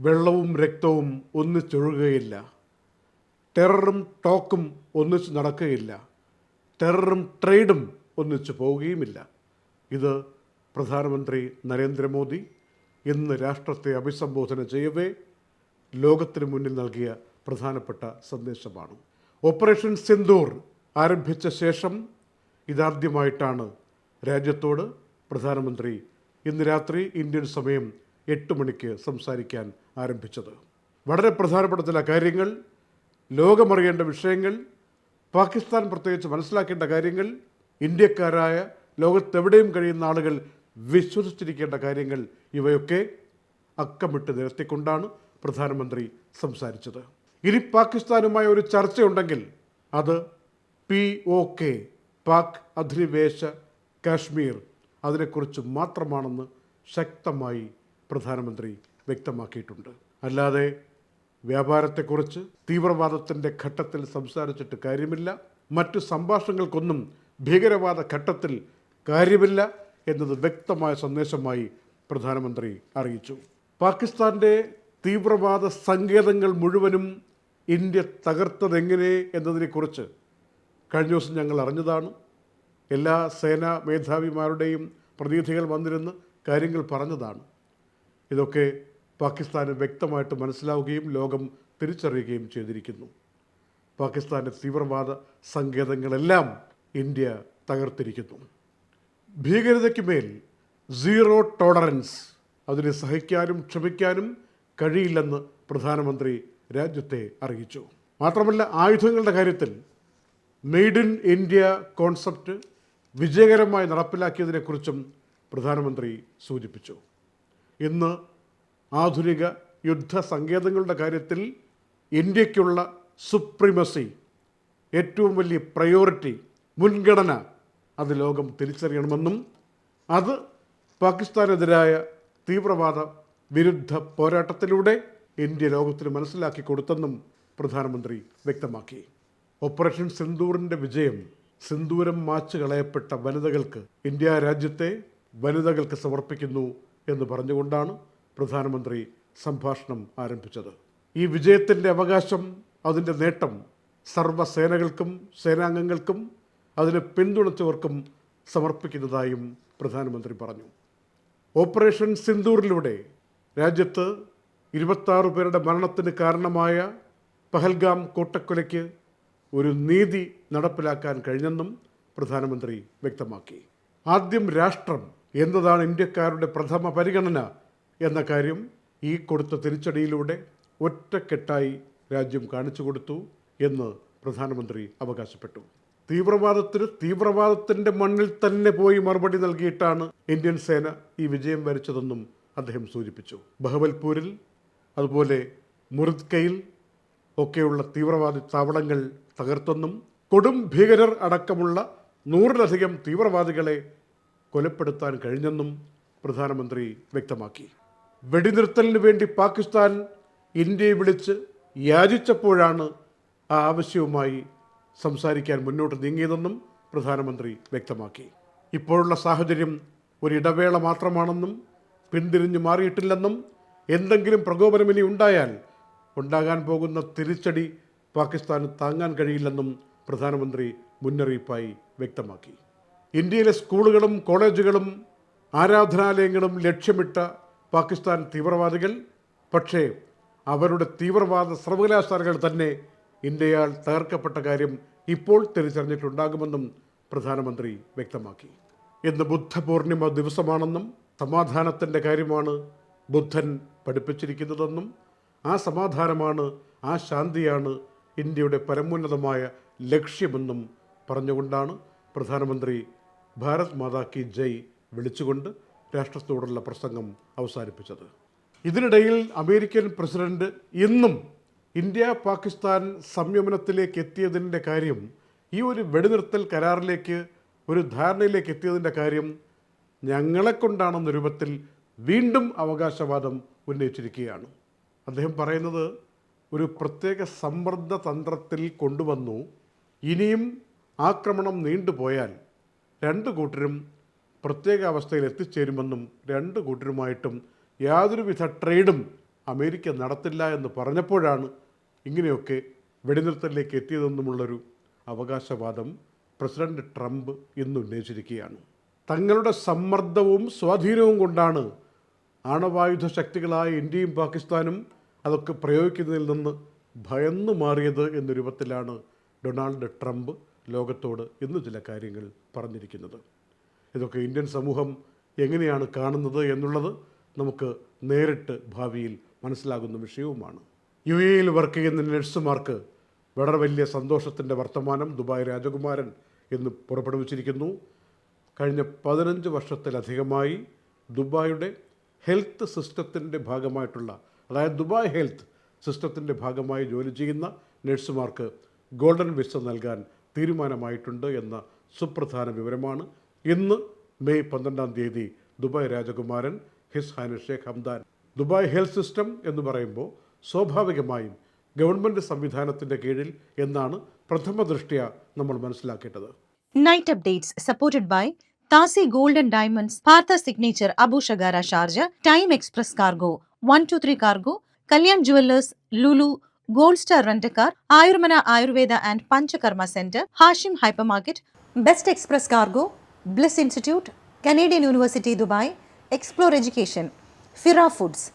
വെള്ളവും രക്തവും ഒന്നിച്ചൊഴുകുകയില്ല ടെററും ടോക്കും ഒന്നിച്ച് നടക്കുകയില്ല. ടെററും ട്രേഡും ഒന്നിച്ച് പോവുകയുമില്ല. ഇത് പ്രധാനമന്ത്രി നരേന്ദ്രമോദി ഇന്ന് രാഷ്ട്രത്തെ അഭിസംബോധന ചെയ്യവേ ലോകത്തിന് മുന്നിൽ നൽകിയ പ്രധാനപ്പെട്ട സന്ദേശമാണ്. ഓപ്പറേഷൻ സിന്ദൂർ ആരംഭിച്ച ശേഷം ഇതാദ്യമായിട്ടാണ് രാജ്യത്തോട് പ്രധാനമന്ത്രി ഇന്ന് രാത്രി ഇന്ത്യൻ സമയം എട്ട് മണിക്ക് സംസാരിക്കാൻ ആരംഭിച്ചത്. വളരെ പ്രധാനപ്പെട്ട ചില കാര്യങ്ങൾ ലോകമറിയേണ്ട വിഷയങ്ങൾ പാകിസ്ഥാൻ പ്രത്യേകിച്ച് മനസ്സിലാക്കേണ്ട കാര്യങ്ങൾ ഇന്ത്യക്കാരായ ലോകത്തെവിടെയും കഴിയുന്ന ആളുകൾ വിശ്വസിച്ചിരിക്കേണ്ട കാര്യങ്ങൾ ഇവയൊക്കെ അക്കമിട്ട് നിരത്തിക്കൊണ്ടാണ് പ്രധാനമന്ത്രി സംസാരിച്ചത്. ഇനി പാകിസ്ഥാനുമായ ഒരു ചർച്ചയുണ്ടെങ്കിൽ അത് പി ഒ കെ പാക് അധിനിവേശ കാശ്മീർ അതിനെക്കുറിച്ച് മാത്രമാണെന്ന് ശക്തമായി പ്രധാനമന്ത്രി വ്യക്തമാക്കിയിട്ടുണ്ട്. അല്ലാതെ വ്യാപാരത്തെക്കുറിച്ച് തീവ്രവാദത്തിന്റെ ഘട്ടത്തിൽ സംസാരിച്ചിട്ട് കാര്യമില്ല. മറ്റു സംഭാഷണങ്ങൾക്കൊന്നും ഭീകരവാദ ഘട്ടത്തിൽ കാര്യമില്ല എന്നത് വ്യക്തമായ സന്ദേശമായി പ്രധാനമന്ത്രി അറിയിച്ചു. പാകിസ്ഥാന്റെ തീവ്രവാദ സങ്കേതങ്ങൾ മുഴുവനും ഇന്ത്യ തകർത്തതെങ്ങനെ എന്നതിനെക്കുറിച്ച് കഴിഞ്ഞ ദിവസം ഞങ്ങൾ അറിഞ്ഞതാണ്. എല്ലാ സേനാ മേധാവിമാരുടെയും പ്രതിനിധികൾ വന്നിരുന്ന് കാര്യങ്ങൾ പറഞ്ഞതാണ്. ഇതൊക്കെ പാകിസ്ഥാന് വ്യക്തമായിട്ട് മനസ്സിലാവുകയും ലോകം തിരിച്ചറിയുകയും ചെയ്തിരിക്കുന്നു. പാകിസ്ഥാന്റെ തീവ്രവാദ സങ്കേതങ്ങളെല്ലാം ഇന്ത്യ തകർത്തിരിക്കുന്നു. ഭീകരതയ്ക്ക് മേൽ സീറോ ടോളറൻസ്. അതിനെ സഹിക്കാനും ക്ഷമിക്കാനും കഴിയില്ലെന്ന് പ്രധാനമന്ത്രി രാജ്യത്തെ അറിയിച്ചു. മാത്രമല്ല ആയുധങ്ങളുടെ കാര്യത്തിൽ മെയ്ഡ് ഇൻ ഇന്ത്യ കോൺസെപ്റ്റ് വിജയകരമായി നടപ്പിലാക്കിയതിനെക്കുറിച്ചും പ്രധാനമന്ത്രി സൂചിപ്പിച്ചു. ഇന്ന് ആധുനിക യുദ്ധ സങ്കേതങ്ങളുടെ കാര്യത്തിൽ ഇന്ത്യക്കുള്ള സുപ്രീമസി ഏറ്റവും വലിയ പ്രയോറിറ്റി മുൻഗണന അത് ലോകം തിരിച്ചറിയണമെന്നും അത് പാകിസ്ഥാനെതിരായ തീവ്രവാദ വിരുദ്ധ പോരാട്ടത്തിലൂടെ ഇന്ത്യ ലോകത്തിന് മനസ്സിലാക്കി കൊടുത്തെന്നും പ്രധാനമന്ത്രി വ്യക്തമാക്കി. ഓപ്പറേഷൻ സിന്ദൂറിന്റെ വിജയം സിന്ദൂരം മാച്ച് കളയപ്പെട്ട വനിതകൾക്ക് ഇന്ത്യ രാജ്യത്തെ വനിതകൾക്ക് സമർപ്പിക്കുന്നു എന്ന് പറഞ്ഞുകൊണ്ടാണ് പ്രധാനമന്ത്രി സംഭാഷണം ആരംഭിച്ചത്. ഈ വിജയത്തിന്റെ അവകാശം അതിന്റെ നേട്ടം സർവസേനകൾക്കും സേനാംഗങ്ങൾക്കും അതിനെ പിന്തുണച്ചവർക്കും സമർപ്പിക്കുന്നതായും പ്രധാനമന്ത്രി പറഞ്ഞു. ഓപ്പറേഷൻ സിന്ദൂറിലൂടെ രാജ്യത്ത് ഇരുപത്താറ് പേരുടെ മരണത്തിന് കാരണമായ പഹൽഗാം കൂട്ടക്കൊലയ്ക്ക് ഒരു നീതി നടപ്പിലാക്കാൻ കഴിഞ്ഞെന്നും പ്രധാനമന്ത്രി വ്യക്തമാക്കി. ആദ്യം രാഷ്ട്രം എന്നതാണ് ഇന്ത്യക്കാരുടെ പ്രഥമ പരിഗണന എന്ന കാര്യം ഈ കൊടുത്ത തിരിച്ചടിയിലൂടെ ഒറ്റക്കെട്ടായി രാജ്യം കാണിച്ചു കൊടുത്തു എന്ന് പ്രധാനമന്ത്രി അവകാശപ്പെട്ടു. തീവ്രവാദത്തിന് തീവ്രവാദത്തിന്റെ മണ്ണിൽ തന്നെ പോയി മറുപടി നൽകിയിട്ടാണ് ഇന്ത്യൻ സേന ഈ വിജയം വരിച്ചതെന്നും അദ്ദേഹം സൂചിപ്പിച്ചു. ബഹവൽപൂരിൽ അതുപോലെ മുറിദ്കയിൽ ഒക്കെയുള്ള തീവ്രവാദി താവളങ്ങൾ തകർത്തെന്നും കൊടും ഭീകരർ അടക്കമുള്ള നൂറിലധികം തീവ്രവാദികളെ കൊലപ്പെടുത്താൻ കഴിഞ്ഞെന്നും പ്രധാനമന്ത്രി വ്യക്തമാക്കി. വെടിനിർത്തലിന് വേണ്ടി പാകിസ്ഥാൻ ഇന്ത്യയെ വിളിച്ച് യാചിച്ചപ്പോഴാണ് ആ ആവശ്യവുമായി സംസാരിക്കാൻ മുന്നോട്ട് നീങ്ങിയതെന്നും പ്രധാനമന്ത്രി വ്യക്തമാക്കി. ഇപ്പോഴുള്ള സാഹചര്യം ഒരിടവേള മാത്രമാണെന്നും പിന്തിരിഞ്ഞു മാറിയിട്ടില്ലെന്നും എന്തെങ്കിലും പ്രകോപനം ഇനി ഉണ്ടായാൽ ഉണ്ടാകാൻ പോകുന്ന തിരിച്ചടി പാകിസ്ഥാന് താങ്ങാൻ കഴിയില്ലെന്നും പ്രധാനമന്ത്രി മുന്നറിയിപ്പായി വ്യക്തമാക്കി. ഇന്ത്യയിലെ സ്കൂളുകളും കോളേജുകളും ആരാധനാലയങ്ങളും ലക്ഷ്യമിട്ട പാകിസ്ഥാൻ തീവ്രവാദികൾ. പക്ഷേ അവരുടെ തീവ്രവാദ സർവകലാശാലകൾ തന്നെ ഇന്ത്യയാൽ തകർക്കപ്പെട്ട കാര്യം ഇപ്പോൾ തിരിച്ചറിഞ്ഞിട്ടുണ്ടാകുമെന്നും പ്രധാനമന്ത്രി വ്യക്തമാക്കി. ഇന്ന് ബുദ്ധപൂർണിമ ദിവസമാണെന്നും സമാധാനത്തിന്റെ കാര്യമാണ് ബുദ്ധൻ പഠിപ്പിച്ചിരിക്കുന്നതെന്നും ആ സമാധാനമാണ് ആ ശാന്തിയാണ് ഇന്ത്യയുടെ പരമോന്നതമായ ലക്ഷ്യമെന്നും പറഞ്ഞുകൊണ്ടാണ് പ്രധാനമന്ത്രി ഭാരത് മാതാ കി ജയ് വിളിച്ചുകൊണ്ട് രാഷ്ട്രത്തോടുള്ള പ്രസംഗം അവസാനിപ്പിച്ചത്. ഇതിനിടയിൽ അമേരിക്കൻ പ്രസിഡന്റ് ഇന്നും ഇന്ത്യ പാകിസ്ഥാൻ സംയമനത്തിലേക്ക് എത്തിയതിന്റെ കാര്യം ഈ ഒരു വെടിനിർത്തൽ കരാറിലേക്ക് ഒരു ധാരണയിലേക്ക് എത്തിയതിന്റെ കാര്യം ഞങ്ങളെ കൊണ്ടാണെന്ന രൂപത്തിൽ വീണ്ടും അവകാശവാദം ഉന്നയിച്ചിരിക്കുകയാണ്. അദ്ദേഹം പറയുന്നത് ഒരു പ്രത്യേക സമ്മർദ്ദ തന്ത്രത്തിൽ കൊണ്ടുവന്നു ഇനിയും ആക്രമണം നീണ്ടുപോയാൽ രണ്ട് കൂട്ടരും പ്രത്യേക അവസ്ഥയിൽ എത്തിച്ചേരുമെന്നും രണ്ട് കൂട്ടരുമായിട്ടും യാതൊരുവിധ ട്രേഡും അമേരിക്ക നടത്തില്ല എന്ന് പറഞ്ഞപ്പോഴാണ് ഇങ്ങനെയൊക്കെ വെടിനിർത്തലിലേക്ക് എത്തിയതെന്നുമുള്ളൊരു അവകാശവാദം പ്രസിഡന്റ് ട്രംപ് ഇന്ന് ഉന്നയിച്ചിരിക്കുകയാണ്. തങ്ങളുടെ സമ്മർദ്ദവും സ്വാധീനവും കൊണ്ടാണ് ആണവായുധ ശക്തികളായ ഇന്ത്യയും പാകിസ്ഥാനും അതൊക്കെ പ്രയോഗിക്കുന്നതിൽ നിന്ന് ഭയന്നു മാറിയത് എന്ന രൂപത്തിലാണ് ഡൊണാൾഡ് ട്രംപ് ലോകത്തോട് ഇന്ന് ചില കാര്യങ്ങൾ പറഞ്ഞിരിക്കുന്നത്. ഇതൊക്കെ ഇന്ത്യൻ സമൂഹം എങ്ങനെയാണ് കാണുന്നത് എന്നുള്ളത് നമുക്ക് നേരിട്ട് ഭാവിയിൽ മനസ്സിലാകുന്ന വിഷയവുമാണ്. യു എയിൽ വർക്ക് ചെയ്യുന്ന നഴ്സുമാർക്ക് വളരെ വലിയ സന്തോഷത്തിന്റെ വർത്തമാനം ദുബായ് രാജകുമാരൻ എന്ന് പുറപ്പെടുവിച്ചിരിക്കുന്നു. കഴിഞ്ഞ പതിനഞ്ച് വർഷത്തിലധികമായി ദുബായുടെ ഹെൽത്ത് സിസ്റ്റത്തിന്റെ ഭാഗമായിട്ടുള്ള അതായത് ദുബായ് ഹെൽത്ത് സിസ്റ്റത്തിന്റെ ഭാഗമായി ജോലി ചെയ്യുന്ന നഴ്സുമാർക്ക് ഗോൾഡൻ വിസ നൽകാൻ തീരുമാനമായിട്ടുണ്ട് എന്ന സുപ്രധാന വിവരമാണ്. ഇന്ന് മെയ് പന്ത്രണ്ടാം തീയതി ദുബായ് രാജകുമാരൻ his highness sheikh Hamdan. Dubai health system എന്ന് പറയുമ്പോൾ സ്വാഭാവികമായും ഗവൺമെന്റ് സംവിധാനത്തിന്റെ കീഴിൽ എന്നാണ് പ്രഥമ ദൃഷ്ടിയ നമ്മൾ മനസ്സിലാക്കേണ്ടത്. Night updates supported by താസി gold and diamonds and Diamonds, Partha Signature Abu Shagara Sharjah, Time Express Cargo, 123 Cargo, Kalyan Jewelers, Lulu, Gold Star Rent-A-Car, Ayurmana Ayurveda and Panchakarma Center, Hashim Hypermarket, Best Express Cargo, Bliss Institute, Canadian University Dubai, Explore Education, Fira Foods,